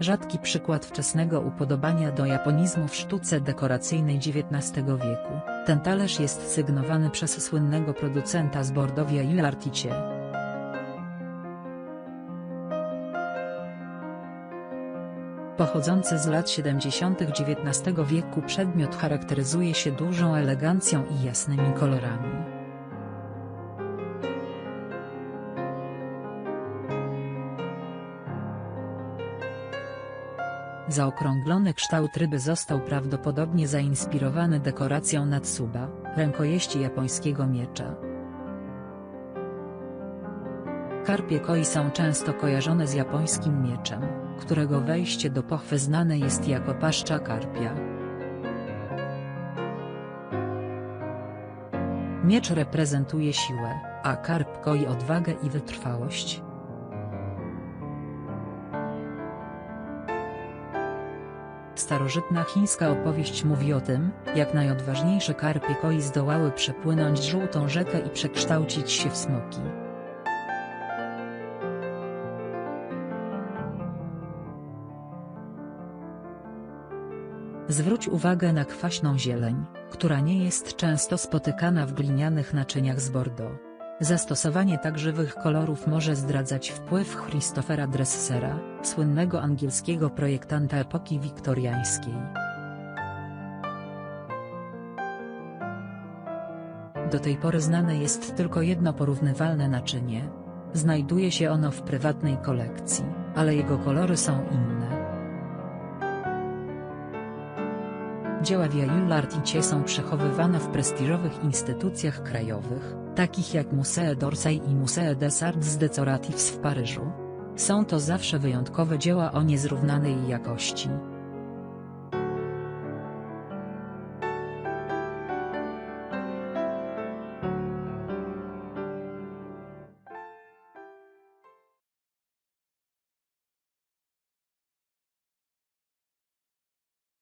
Rzadki przykład wczesnego upodobania do japonizmu w sztuce dekoracyjnej XIX wieku, ten talerz jest sygnowany przez słynnego producenta z Bordowia Jularticie. Pochodzący z lat 70. XIX wieku przedmiot charakteryzuje się dużą elegancją i jasnymi kolorami. Zaokrąglony kształt ryby został prawdopodobnie zainspirowany dekoracją Natsuba, rękojeści japońskiego miecza. Karpie koi są często kojarzone z japońskim mieczem, którego wejście do pochwy znane jest jako paszcza karpia. Miecz reprezentuje siłę, a karp koi odwagę i wytrwałość. Starożytna chińska opowieść mówi o tym, jak najodważniejsze karpie koi zdołały przepłynąć żółtą rzekę i przekształcić się w smoki. Zwróć uwagę na kwaśną zieleń, która nie jest często spotykana w glinianych naczyniach z Bordeaux. Zastosowanie tak żywych kolorów może zdradzać wpływ Christophera Dressera, słynnego angielskiego projektanta epoki wiktoriańskiej. Do tej pory znane jest tylko jedno porównywalne naczynie. Znajduje się ono w prywatnej kolekcji, ale jego kolory są inne. Dzieła Vieillard są przechowywane w prestiżowych instytucjach krajowych, takich jak Musée d'Orsay i Musée des Arts Decoratifs w Paryżu. Są to zawsze wyjątkowe dzieła o niezrównanej jakości.